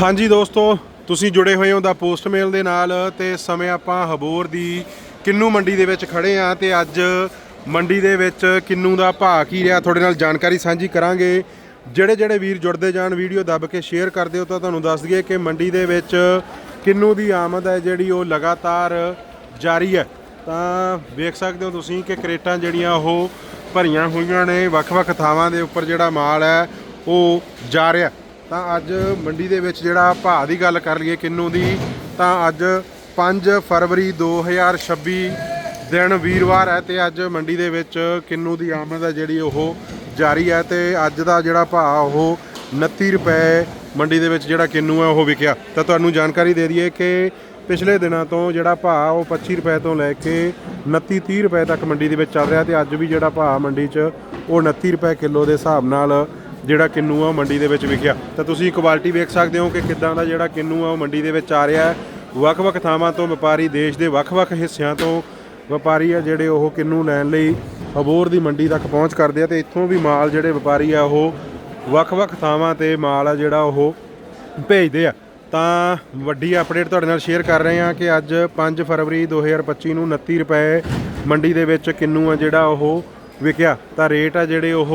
ਹਾਂਜੀ ਦੋਸਤੋ, ਤੁਸੀਂ ਜੁੜੇ ਹੋਏ ਹੋ ਦਾ ਪੋਸਟ ਮੇਲ ਦੇ ਨਾਲ ਤੇ ਸਮੇਂ ਆਪਾਂ ਹਬੋਰ ਦੀ ਕਿੰਨੂ ਮੰਡੀ ਦੇ ਵਿੱਚ ਖੜੇ ਆ ਤੇ ਅੱਜ ਮੰਡੀ ਦੇ ਵਿੱਚ ਕਿੰਨੂ ਦਾ ਭਾਅ ਕੀ ਰਿਹਾ ਤੁਹਾਡੇ ਨਾਲ ਜਾਣਕਾਰੀ ਸਾਂਝੀ ਕਰਾਂਗੇ। ਜਿਹੜੇ ਜਿਹੜੇ ਵੀਰ ਜੁੜਦੇ ਜਾਣ, ਵੀਡੀਓ ਦੱਬ ਕੇ ਸ਼ੇਅਰ ਕਰ ਦਿਓ ਤਾਂ ਤੁਹਾਨੂੰ ਦੱਸ ਦਈਏ ਕਿ ਮੰਡੀ ਦੇ ਵਿੱਚ ਕਿੰਨੂ ਦੀ ਆਮਦ ਹੈ ਜਿਹੜੀ ਉਹ ਲਗਾਤਾਰ ਜਾਰੀ ਹੈ। ਤਾਂ ਵੇਖ ਸਕਦੇ ਹੋ ਤੁਸੀਂ ਕਿ ਕਰੇਟਾਂ ਜਿਹੜੀਆਂ ਉਹ ਭਰੀਆਂ ਹੋਈਆਂ ਨੇ, ਵੱਖ-ਵੱਖ ਥਾਵਾਂ ਦੇ ਉੱਪਰ ਜਿਹੜਾ ਮਾਲ ਹੈ, ਉਹ ਜਾ ਰਿਹਾ। ਤਾਂ ਅੱਜ ਮੰਡੀ ਦੇ ਵਿੱਚ ਜਿਹੜਾ ਭਾਅ ਦੀ ਗੱਲ ਕਰ ਲਈਏ ਕਿੰਨੂ ਦੀ, ਤਾਂ ਅੱਜ 5 ਫਰਵਰੀ 2026 ਦਿਨ ਵੀਰਵਾਰ ਹੈ ਤੇ ਅੱਜ ਮੰਡੀ ਦੇ ਵਿੱਚ ਕਿੰਨੂ ਦੀ ਆਮਦ ਹੈ ਜਿਹੜੀ ਉਹ ਜਾਰੀ ਹੈ ਤੇ ਅੱਜ ਦਾ ਜਿਹੜਾ ਭਾਅ ਉਹ 29 ਰੁਪਏ ਮੰਡੀ ਦੇ ਵਿੱਚ ਜਿਹੜਾ ਕਿੰਨੂ ਹੈ ਉਹ ਵਿਕਿਆ। ਤਾਂ ਤੁਹਾਨੂੰ ਜਾਣਕਾਰੀ ਦੇ ਦਈਏ ਕਿ ਪਿਛਲੇ ਦਿਨਾਂ ਤੋਂ ਜਿਹੜਾ ਭਾਅ ਉਹ 25 ਰੁਪਏ ਤੋਂ ਲੈ ਕੇ 29 30 ਰੁਪਏ ਤੱਕ ਮੰਡੀ ਦੇ ਵਿੱਚ ਚੱਲ ਰਿਹਾ ਤੇ ਅੱਜ ਵੀ ਜਿਹੜਾ ਭਾਅ ਮੰਡੀ 'ਚ ਉਹ 29 ਰੁਪਏ ਕਿਲੋ ਦੇ ਹਿਸਾਬ ਨਾਲ ਜਿਹੜਾ ਕਿੰਨੂ ਆ ਉਹ ਮੰਡੀ ਦੇ ਵਿੱਚ ਵਿਕਿਆ ਤਾਂ ਤੁਸੀਂ ਕੁਆਲਿਟੀ ਵੇਖ ਸਕਦੇ ਹੋ ਕਿ ਕਿੱਦਾਂ ਦਾ ਜਿਹੜਾ ਕਿੰਨੂ ਆ ਉਹ ਮੰਡੀ ਦੇ ਵਿੱਚ ਆ ਰਿਹਾ ਹੈ। ਵੱਖ-ਵੱਖ ਥਾਵਾਂ ਤੋਂ ਵਪਾਰੀ ਦੇਸ਼ ਦੇ ਵੱਖ-ਵੱਖ ਹਿੱਸਿਆਂ ਤੋਂ ਵਪਾਰੀ ਆ ਜਿਹੜੇ ਉਹ ਕਿੰਨੂ ਲੈਣ ਲਈ ਅਬੋਰ ਦੀ ਮੰਡੀ ਤੱਕ ਪਹੁੰਚ ਕਰਦੇ ਆ ਤੇ ਇੱਥੋਂ ਵੀ ਮਾਲ ਜਿਹੜੇ ਵਪਾਰੀ ਆ ਉਹ ਵੱਖ-ਵੱਖ ਥਾਵਾਂ ਤੇ ਮਾਲ ਆ ਜਿਹੜਾ ਉਹ ਭੇਜਦੇ ਆ। ਤਾਂ ਵੱਡੀ ਅਪਡੇਟ ਤੁਹਾਡੇ ਨਾਲ ਸ਼ੇਅਰ ਕਰ ਰਹੇ ਹਾਂ ਕਿ ਅੱਜ 5 ਫਰਵਰੀ 2025 ਨੂੰ 29 ਰੁਪਏ ਮੰਡੀ ਦੇ ਵਿੱਚ ਕਿੰਨੂ ਆ ਜਿਹੜਾ ਉਹ ਵਿਕਿਆ। ਤਾਂ ਰੇਟ ਆ ਜਿਹੜੇ ਉਹ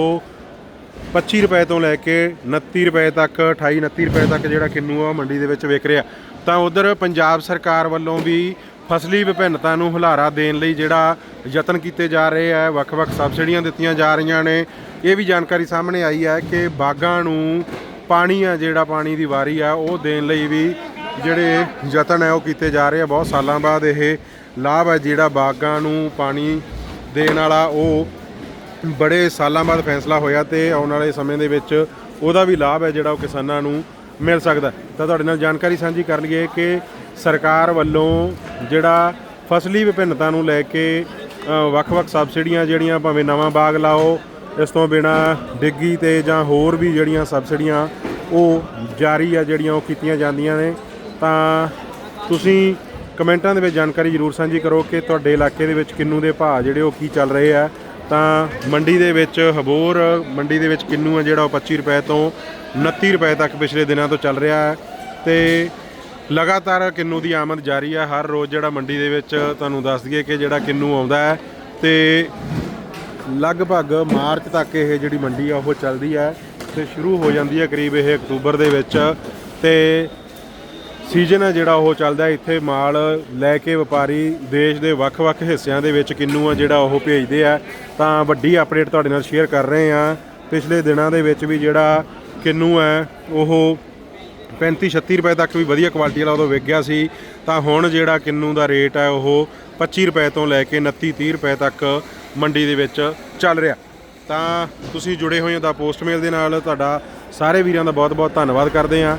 25 ਰੁਪਏ ਤੋਂ ਲੈ ਕੇ 29 ਰੁਪਏ ਤੱਕ 28 29 ਰੁਪਏ ਤੱਕ ਜਿਹੜਾ ਕਿੰਨੂ ਆ ਉਹ ਮੰਡੀ ਦੇ ਵਿੱਚ ਵਿਕ ਰਿਹਾ। ਤਾਂ ਉਧਰ ਪੰਜਾਬ ਸਰਕਾਰ ਵੱਲੋਂ ਵੀ ਫਸਲੀ ਵਿਭਿੰਨਤਾ ਨੂੰ ਹੁਲਾਰਾ ਦੇਣ ਲਈ ਜਿਹੜਾ ਯਤਨ ਕੀਤੇ ਜਾ ਰਹੇ ਆ, ਵੱਖ-ਵੱਖ ਸਬਸਿਡੀਆਂ ਦਿੱਤੀਆਂ ਜਾ ਰਹੀਆਂ ਨੇ। ਇਹ ਵੀ ਜਾਣਕਾਰੀ ਸਾਹਮਣੇ ਆਈ ਹੈ ਕਿ ਬਾਗਾਂ ਨੂੰ ਪਾਣੀ ਆ, ਜਿਹੜਾ ਪਾਣੀ ਦੀ ਵਾਰੀ ਆ, ਉਹ ਦੇਣ ਲਈ ਵੀ ਜਿਹੜੇ ਯਤਨ ਹੈ ਉਹ ਕੀਤੇ ਜਾ ਰਹੇ ਆ। ਬਹੁਤ ਸਾਲਾਂ ਬਾਅਦ ਇਹ ਲਾਭ ਹੈ ਜਿਹੜਾ ਬਾਗਾਂ ਨੂੰ ਪਾਣੀ ਦੇਣ ਵਾਲਾ ਉਹ ਬੜੇ ਸਾਲਾਂ ਬਾਅਦ ਫੈਸਲਾ ਹੋਇਆ ਤੇ ਆਉਣ ਵਾਲੇ ਸਮੇਂ ਦੇ ਵਿੱਚ ਉਹਦਾ ਵੀ ਲਾਭ ਹੈ ਜਿਹੜਾ ਉਹ ਕਿਸਾਨਾਂ ਨੂੰ ਮਿਲ ਸਕਦਾ ਤਾਂ ਤੁਹਾਡੇ ਨਾਲ ਜਾਣਕਾਰੀ ਸਾਂਝੀ ਕਰ ਲਈਏ ਕਿ ਸਰਕਾਰ ਵੱਲੋਂ ਜਿਹੜਾ ਫਸਲੀ ਵਿਭਿੰਨਤਾ ਨੂੰ ਲੈ ਕੇ ਵੱਖ-ਵੱਖ ਸਬਸਿਡੀਆਂ ਜਿਹੜੀਆਂ ਭਾਵੇਂ ਨਵਾਂ ਬਾਗ ਲਾਓ, ਇਸ ਤੋਂ ਬਿਨਾ ਡਿੱਗੀ ਤੇ ਜਾਂ ਹੋਰ ਵੀ ਜਿਹੜੀਆਂ ਸਬਸਿਡੀਆਂ ਉਹ ਜਾਰੀ ਆ ਜਿਹੜੀਆਂ ਉਹ ਕੀਤੀਆਂ ਜਾਂਦੀਆਂ ਨੇ, ਤਾਂ ਤੁਸੀਂ ਕਮੈਂਟਾਂ ਦੇ ਵਿੱਚ ਜਾਣਕਾਰੀ ਜ਼ਰੂਰ ਸਾਂਝੀ ਕਰੋ ਕਿ ਤੁਹਾਡੇ ਇਲਾਕੇ ਦੇ ਵਿੱਚ ਕਿੰਨੂ ਦੇ ਭਾਅ ਜਿਹੜੇ ਉਹ ਕੀ ਚੱਲ ਰਹੇ ਆ। ਤਾਂ ਮੰਡੀ ਦੇ ਵਿੱਚ ਹਬੋਰ, ਮੰਡੀ ਦੇ ਵਿੱਚ ਕਿੰਨੂ ਆ ਜਿਹੜਾ ਉਹ 25 ਰੁਪਏ ਤੋਂ 29 ਰੁਪਏ ਤੱਕ ਪਿਛਲੇ ਦਿਨਾਂ ਤੋਂ ਚੱਲ ਰਿਹਾ ਹੈ। ਤੇ ਲਗਾਤਾਰ ਕਿੰਨੂ ਦੀ ਆਮਦ ਜਾਰੀ ਹੈ ਹਰ ਰੋਜ਼ ਜਿਹੜਾ ਮੰਡੀ ਦੇ ਵਿੱਚ ਤੁਹਾਨੂੰ ਦੱਸ ਦਈਏ ਕਿ ਜਿਹੜਾ ਕਿੰਨੂ ਆਉਂਦਾ ਹੈ ਤੇ ਲਗਭਗ ਮਾਰਚ ਤੱਕ ਇਹ ਜਿਹੜੀ ਮੰਡੀ ਆ, ਉਹ ਚੱਲਦੀ ਹੈ ਤੇ ਸ਼ੁਰੂ ਹੋ ਜਾਂਦੀ ਹੈ ਕਰੀਬ ਇਹ ਅਕਤੂਬਰ ਦੇ ਵਿੱਚ। ਤੇ ਸੀਜ਼ਨ ਹੈ ਜਿਹੜਾ ਉਹ ਚੱਲਦਾ ਇੱਥੇ ਮਾਲ ਲੈ ਕੇ ਵਪਾਰੀ ਦੇਸ਼ ਦੇ ਵੱਖ-ਵੱਖ ਹਿੱਸਿਆਂ ਦੇ ਵਿੱਚ ਕਿੰਨੂ ਆ ਜਿਹੜਾ ਉਹ ਭੇਜਦੇ ਆ। ਤਾਂ ਵੱਡੀ ਅਪਡੇਟ ਤੁਹਾਡੇ ਨਾਲ ਸ਼ੇਅਰ ਕਰ ਰਹੇ ਆ। ਪਿਛਲੇ ਦਿਨਾਂ ਦੇ ਵਿੱਚ ਵੀ ਜਿਹੜਾ ਕਿੰਨੂ ਹੈ ਉਹ 35 36 ਰੁਪਏ ਤੱਕ ਵੀ ਵਧੀਆ ਕੁਆਲਿਟੀ ਵਾਲਾ ਉਦੋਂ ਵਿਕ ਗਿਆ ਸੀ। ਤਾਂ ਹੁਣ ਜਿਹੜਾ ਕਿੰਨੂ ਦਾ ਰੇਟ ਹੈ ਉਹ 25 ਰੁਪਏ ਤੋਂ ਲੈ ਕੇ 29 30 ਰੁਪਏ ਤੱਕ ਮੰਡੀ ਦੇ ਵਿੱਚ ਚੱਲ ਰਿਹਾ। ਤਾਂ ਤੁਸੀਂ ਜੁੜੇ ਹੋਏ ਹੋ ਦਾ ਪੋਸਟਮੇਲ ਦੇ ਨਾਲ। ਤੁਹਾਡਾ ਸਾਰੇ ਵੀਰਾਂ ਦਾ ਬਹੁਤ-ਬਹੁਤ ਧੰਨਵਾਦ ਕਰਦੇ ਆ।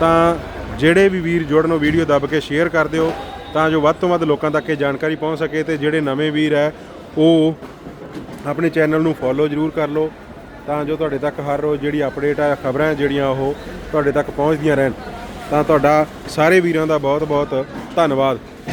ਤਾਂ ਜਿਹੜੇ ਵੀ ਵੀਰ ਜੁੜਨੋ ਵੀਡੀਓ ਦੱਬ ਕੇ ਸ਼ੇਅਰ ਕਰ ਦਿਓ ਤਾਂ ਜੋ ਵੱਧ ਤੋਂ ਵੱਧ ਲੋਕਾਂ ਤੱਕ ਇਹ ਜਾਣਕਾਰੀ ਪਹੁੰਚ ਸਕੇ ਤੇ ਜਿਹੜੇ ਨਵੇਂ ਵੀਰ ਹੈ, ਉਹ ਆਪਣੇ ਚੈਨਲ ਨੂੰ ਫੋਲੋ ਜ਼ਰੂਰ ਕਰ ਲਓ ਤਾਂ ਜੋ ਤੁਹਾਡੇ ਤੱਕ ਹਰ ਰੋਜ਼ ਜਿਹੜੀ ਅਪਡੇਟ ਆ ਖਬਰਾਂ ਜਿਹੜੀਆਂ ਉਹ ਤੁਹਾਡੇ ਤੱਕ ਪਹੁੰਚਦੀਆਂ ਰਹਿਣ। ਤਾਂ ਤੁਹਾਡਾ ਸਾਰੇ ਵੀਰਾਂ ਦਾ ਬਹੁਤ ਬਹੁਤ ਧੰਨਵਾਦ।